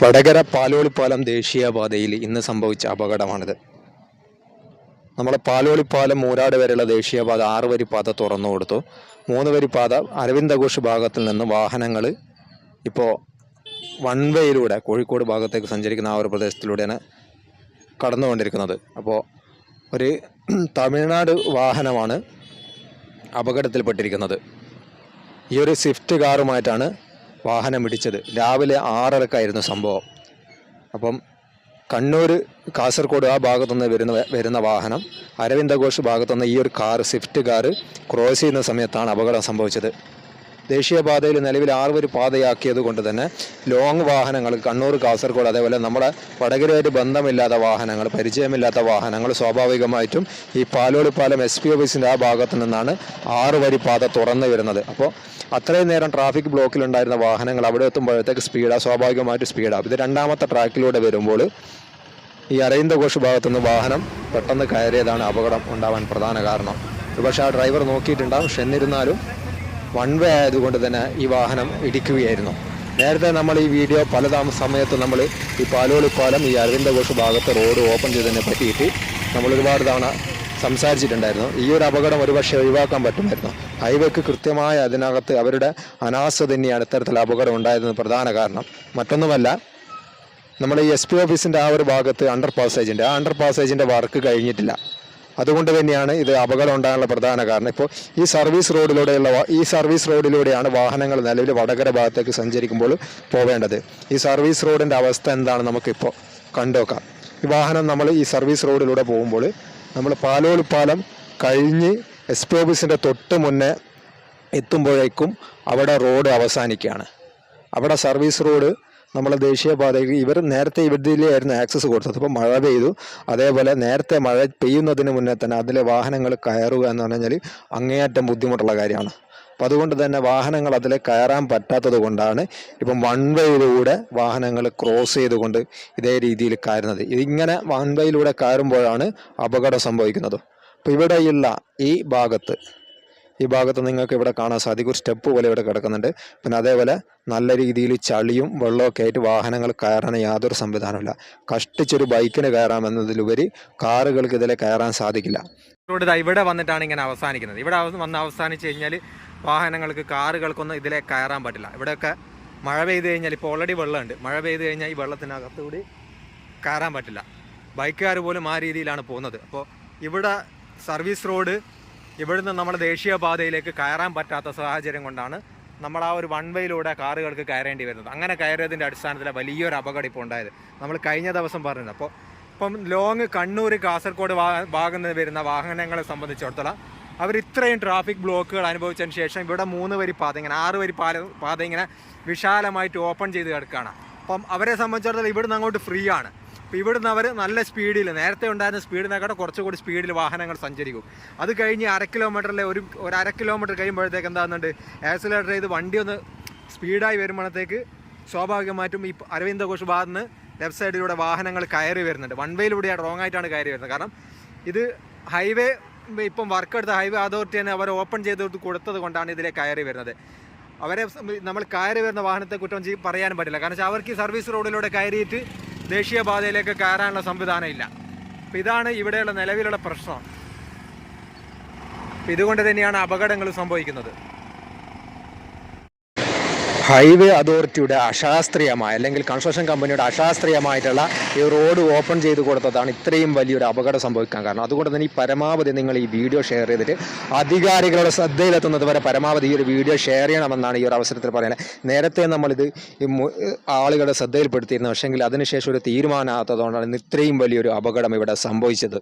വടകര പാലോളിപ്പാലം ദേശീയപാതയിൽ ഇന്ന് സംഭവിച്ച അപകടമാണിത്. നമ്മളെ പാലോളിപ്പാലം മൂരാട് വരെയുള്ള ദേശീയപാത ആറ് വരി പാത തുറന്നു കൊടുത്തു. മൂന്ന് വരി പാത അരവിന്ദഘോഷ് ഭാഗത്തിൽ നിന്ന് വാഹനങ്ങൾ ഇപ്പോൾ വൺ വേയിലൂടെ കോഴിക്കോട് ഭാഗത്തേക്ക് സഞ്ചരിക്കുന്ന ആ ഒരു പ്രദേശത്തിലൂടെയാണ് കടന്നുകൊണ്ടിരിക്കുന്നത്. അപ്പോൾ ഒരു തമിഴ്നാട് വാഹനമാണ് അപകടത്തിൽപ്പെട്ടിരിക്കുന്നത്. ഈ ഒരു സ്വിഫ്റ്റ് കാറുമായിട്ടാണ് വാഹനം ഇടിച്ചത്. രാവിലെ ആറരക്കായിരുന്നു സംഭവം. അപ്പം കണ്ണൂർ കാസർഗോഡ് ആ ഭാഗത്തുനിന്ന് വരുന്ന വരുന്ന വാഹനം അരവിന്ദഘോഷ് ഭാഗത്തുനിന്ന് ഈ ഒരു കാർ സ്വിഫ്റ്റ് കാർ ക്രോസ് ചെയ്യുന്ന സമയത്താണ് അപകടം സംഭവിച്ചത്. ദേശീയപാതയിൽ നിലവിൽ ആറുവരി പാതയാക്കിയത് കൊണ്ട് തന്നെ ലോങ് വാഹനങ്ങൾ കണ്ണൂർ കാസർഗോഡ് അതേപോലെ നമ്മുടെ വടകരയായിട്ട് ബന്ധമില്ലാത്ത വാഹനങ്ങൾ പരിചയമില്ലാത്ത വാഹനങ്ങൾ സ്വാഭാവികമായിട്ടും ഈ പാലോട് പാലം എസ് പി ഓഫീസിന്റെ ആ ഭാഗത്തു നിന്നാണ് ആറ് വരി പാത തുറന്നു വരുന്നത്. അപ്പോൾ അത്രയും നേരം ട്രാഫിക് ബ്ലോക്കിലുണ്ടായിരുന്ന വാഹനങ്ങൾ അവിടെ എത്തുമ്പോഴത്തേക്ക് സ്പീഡാണ് സ്വാഭാവികമായിട്ട് സ്പീഡാണ് ഇത് രണ്ടാമത്തെ ട്രാക്കിലൂടെ വരുമ്പോൾ ഈ അരവിന്ദ ഘോഷ് ഭാഗത്തുനിന്ന് വാഹനം പെട്ടെന്ന് കയറിയതാണ് അപകടം ഉണ്ടാവാൻ പ്രധാന കാരണം. പക്ഷേ ആ ഡ്രൈവർ നോക്കിയിട്ടുണ്ടാവും പക്ഷെ എന്നിരുന്നാലും വൺ വേ ആയതുകൊണ്ട് തന്നെ ഈ വാഹനം ഇടിക്കുകയായിരുന്നു. നേരത്തെ നമ്മൾ ഈ വീഡിയോ പലതാമ സമയത്ത് നമ്മൾ ഈ പാലോളി പാലം ഈ അരവിന്ദ ഘോഷ് ഭാഗത്ത് റോഡ് ഓപ്പൺ ചെയ്തതിനെ പറ്റിയിട്ട് നമ്മൾ ഒരുപാട് തവണ സംസാരിച്ചിട്ടുണ്ടായിരുന്നു. ഈ ഒരു അപകടം ഒരുപക്ഷെ ഒഴിവാക്കാൻ പറ്റുമായിരുന്നു. ഹൈവേക്ക് കൃത്യമായ അതിനകത്ത് അവരുടെ അനാസ്ഥ തന്നെയാണ് ഇത്തരത്തിൽ അപകടം ഉണ്ടായതെന്ന് പ്രധാന കാരണം. മറ്റൊന്നുമല്ല നമ്മുടെ ഈ എസ് പി ഓഫീസിന്റെ ആ ഒരു ഭാഗത്ത് അണ്ടർ പാസേജിന്റെ ആ അണ്ടർ പാസേജിന്റെ വർക്ക് കഴിഞ്ഞിട്ടില്ല. അതുകൊണ്ട് തന്നെയാണ് ഇത് അപകടം ഉണ്ടാകാനുള്ള പ്രധാന കാരണം. ഇപ്പോൾ ഈ സർവീസ് റോഡിലൂടെയുള്ള ഈ സർവീസ് റോഡിലൂടെയാണ് വാഹനങ്ങൾ നിലവിൽ വടകര ഭാഗത്തേക്ക് സഞ്ചരിക്കുമ്പോൾ പോവേണ്ടത്. ഈ സർവീസ് റോഡിന്റെ അവസ്ഥ എന്താണ് നമുക്കിപ്പോൾ കണ്ടുവെക്കാം ഈ വാഹനം നമ്മൾ ഈ സർവീസ് റോഡിലൂടെ പോകുമ്പോൾ നമ്മൾ പാലോളിപ്പാലം കഴിഞ്ഞ് എസ് പി ഓഫീസിന്റെ തൊട്ട് മുന്നേ എത്തുമ്പോഴേക്കും അവിടെ റോഡ് അവസാനിക്കുകയാണ്. അവിടെ സർവീസ് റോഡ് നമ്മളെ ദേശീയപാതയ്ക്ക് ഇവർ നേരത്തെ ഇവരിലായിരുന്നു ആക്സസ് കൊടുത്തത്. അപ്പോൾ മഴ പെയ്തു. അതേപോലെ നേരത്തെ മഴ പെയ്യുന്നതിന് മുന്നേ തന്നെ അതിലെ വാഹനങ്ങൾ കയറുക എന്ന് പറഞ്ഞാൽ അങ്ങേയറ്റം ബുദ്ധിമുട്ടുള്ള കാര്യമാണ്. അപ്പം അതുകൊണ്ട് തന്നെ വാഹനങ്ങൾ അതിൽ കയറാൻ പറ്റാത്തത് കൊണ്ടാണ് ഇപ്പം വൺ വേയിലൂടെ വാഹനങ്ങൾ ക്രോസ് ചെയ്തുകൊണ്ട് ഇതേ രീതിയിൽ കയറുന്നത്. ഇതിങ്ങനെ വൺ വേയിലൂടെ കയറുമ്പോഴാണ് അപകടം സംഭവിക്കുന്നത്. അപ്പോൾ ഇവിടെയുള്ള ഈ ഭാഗത്ത് ഈ ഭാഗത്ത് നിങ്ങൾക്ക് ഇവിടെ കാണാൻ സാധിക്കും. ഒരു സ്റ്റെപ്പ് പോലെ ഇവിടെ കിടക്കുന്നുണ്ട്. പിന്നെ അതേപോലെ നല്ല രീതിയിൽ ചളിയും വെള്ളമൊക്കെ ആയിട്ട് വാഹനങ്ങൾ കയറാൻ യാതൊരു സംവിധാനമില്ല കഷ്ടിച്ചൊരു ബൈക്കിന് കയറാമെന്നതിലുപരി കാറുകൾക്ക് ഇതിലെ കയറാൻ സാധിക്കില്ല. ഇവിടെ വന്നിട്ടാണ് ഇങ്ങനെ അവസാനിക്കുന്നത്. ഇവിടെ വന്ന് അവസാനിച്ച് കഴിഞ്ഞാൽ വാഹനങ്ങൾക്ക് കാറുകൾക്കൊന്നും ഇതിലെ കയറാൻ പറ്റില്ല. ഇവിടെയൊക്കെ മഴ പെയ്ത് കഴിഞ്ഞാൽ ഇപ്പോൾ ഓൾറെഡി വെള്ളമുണ്ട്. മഴ പെയ്ത് കഴിഞ്ഞാൽ ഈ വെള്ളത്തിനകത്തുകൂടി കയറാൻ പറ്റില്ല. ബൈക്കുകാർ പോലും ആ രീതിയിലാണ് പോകുന്നത്. അപ്പോൾ ഇവിടെ സർവീസ് റോഡ് ഇവിടുന്ന് നമ്മുടെ ദേശീയപാതയിലേക്ക് കയറാൻ പറ്റാത്ത സാഹചര്യം കൊണ്ടാണ് നമ്മൾ ആ ഒരു വൺ വേയിലൂടെ കാറുകൾക്ക് കയറേണ്ടി വരുന്നത്. അങ്ങനെ കയറിയതിന്റെ അടിസ്ഥാനത്തിൽ വലിയൊരു അപകടം ഇപ്പോൾ ഉണ്ടായത്. നമ്മൾ കഴിഞ്ഞ ദിവസം പറഞ്ഞത് അപ്പോൾ ഇപ്പം ലോങ് കണ്ണൂർ കാസർഗോഡ് ഭാഗം നിന്ന് വരുന്ന വാഹനങ്ങളെ സംബന്ധിച്ചിടത്തോളം അവർ ഇത്രയും ട്രാഫിക് ബ്ലോക്കുകൾ അനുഭവിച്ചതിന് ശേഷം ഇവിടെ മൂന്ന് വരി പാത ഇങ്ങനെ ആറ് വരി പാല പാത ഇങ്ങനെ വിശാലമായിട്ട് ഓപ്പൺ ചെയ്ത് കിടക്കുകയാണ്. അപ്പം അവരെ സംബന്ധിച്ചിടത്തോളം ഇവിടുന്ന് അങ്ങോട്ട് ഫ്രീ ആണ്. അപ്പോൾ ഇവിടുന്ന് അവർ നല്ല സ്പീഡിൽ നേരത്തെ ഉണ്ടായിരുന്ന സ്പീഡിനെക്കാട്ട് കുറച്ചുകൂടി സ്പീഡിൽ വാഹനങ്ങൾ സഞ്ചരിക്കും. അത് കഴിഞ്ഞ് അര കിലോമീറ്ററിലെ ഒരു ഒരു അര കിലോമീറ്റർ കഴിയുമ്പോഴത്തേക്ക് എന്താകുന്നുണ്ട്? ആക്സിലേറ്റർ ചെയ്ത് വണ്ടി ഒന്ന് സ്പീഡായി വരുമ്പോഴത്തേക്ക് സ്വാഭാവികമായിട്ടും ഈ അരവിന്ദ ഘോഷ് ഭാഗത്ത് നിന്ന് ലെഫ്റ്റ് സൈഡിലൂടെ വാഹനങ്ങൾ കയറി വരുന്നുണ്ട്. വൺ വേയിലൂടെയാണ് റോങ് ആയിട്ടാണ് കയറി വരുന്നത്. കാരണം ഇത് ഹൈവേ ഇപ്പം വർക്ക് എടുത്ത ഹൈവേ അതോറിറ്റി തന്നെ അവർ ഓപ്പൺ ചെയ്ത് കൊടുത്തത് കൊണ്ടാണ് ഇതിലെ കയറി വരുന്നത്. അവരെ നമ്മൾ കയറി വരുന്ന വാഹനത്തെ കുറ്റം പറയാനും പറ്റില്ല. കാരണം വെച്ചാൽ അവർക്ക് ഈ സർവീസ് റോഡിലൂടെ കയറിയിട്ട് ദേശീയപാതയിലേക്ക് കയറാനുള്ള സംവിധാനം ഇല്ല അപ്പം ഇതാണ് ഇവിടെയുള്ള നിലവിലുള്ള പ്രശ്നം. ഇതുകൊണ്ട് തന്നെയാണ് അപകടങ്ങൾ സംഭവിക്കുന്നത്. ഹൈവേ അതോറിറ്റിയുടെ അശാസ്ത്രീയമായ അല്ലെങ്കിൽ കൺസ്ട്രക്ഷൻ കമ്പനിയുടെ അശാസ്ത്രീയമായിട്ടുള്ള ഈ റോഡ് ഓപ്പൺ ചെയ്ത് കൊടുത്തതാണ് ഇത്രയും വലിയൊരു അപകടം സംഭവിക്കാൻ കാരണം. അതുകൊണ്ട് തന്നെ ഈ പരമാവധി നിങ്ങൾ ഈ വീഡിയോ ഷെയർ ചെയ്തിട്ട് അധികാരികളുടെ ശ്രദ്ധയിലെത്തുന്നത് വരെ പരമാവധി ഈ ഒരു വീഡിയോ ഷെയർ ചെയ്യണമെന്നാണ് ഈ ഒരു അവസരത്തിൽ പറയുന്നത്. നേരത്തെ നമ്മളിത് ഈ ആളുകളുടെ ശ്രദ്ധയിൽപ്പെടുത്തിയിരുന്നു. പക്ഷേങ്കിൽ അതിനുശേഷം ഒരു തീരുമാനമാകാത്തതുകൊണ്ടാണ് ഇത്രയും വലിയൊരു അപകടം ഇവിടെ സംഭവിച്ചത്.